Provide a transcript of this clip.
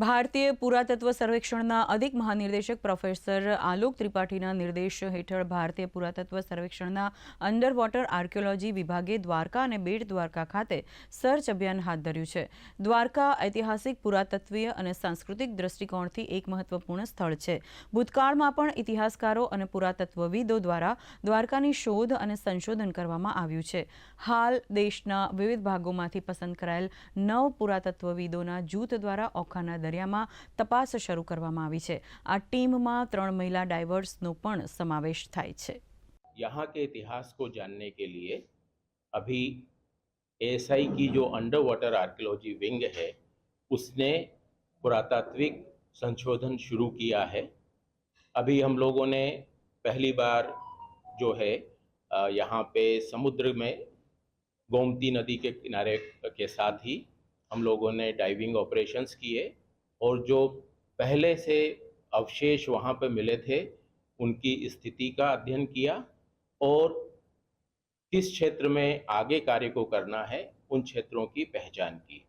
ભારતીય પુરાતત્વ સર્વેક્ષણના અધિક મહાનિર્દેશક પ્રોફેસર આલોક ત્રિપાઠીના નિર્દેશ હેઠળ ભારતીય પુરાતત્વ સર્વેક્ષણના અંડર વોટર આર્કિયોલોજી વિભાગે દ્વારકા અને બેટ દ્વારકા ખાતે સર્ચ અભિયાન હાથ ધર્યું છે દ્વારકા ઐતિહાસિક પુરાતત્વીય અને સાંસ્કૃતિક દ્રષ્ટિકોણથી એક મહત્વપૂર્ણ સ્થળ છે ભૂતકાળમાં પણ ઇતિહાસકારો અને પુરાતત્વવિદો દ્વારા દ્વારકાની શોધ અને સંશોધન કરવામાં આવ્યું છે હાલ દેશના વિવિધ ભાગોમાંથી પસંદ કરાયેલ નવ પુરાતત્વવિદોના જૂથ દ્વારા ઓખાના મા તપાસ શરૂ કરવામાં આવી છે આ ટીમ માં ત્રણ મહિલા ડાઈવર્સ નો પણ સમાવેશ થાય છે યહાં કે ઇતિહાસ કો જાણને કે લિયે અભી એસઆઈ કી જો અંડર વોટર આર્કિયોલોજી વિંગ હે ઉસને પુરાતત્વિક સંશોધન શરૂ કિયા હે અભી હમ લોકો ને પહેલી બાર જો હે યહાં પે સમુદ્ર મે ગૌમતી નદી કે કિનારે કે સાથ હી હમ લોકો ને ડાઈવિંગ ઓપરેશન્સ કી હે और जो पहले से अवशेष वहाँ पर मिले थे उनकी स्थिति का अध्ययन किया और किस क्षेत्र में आगे कार्य को करना है उन क्षेत्रों की पहचान की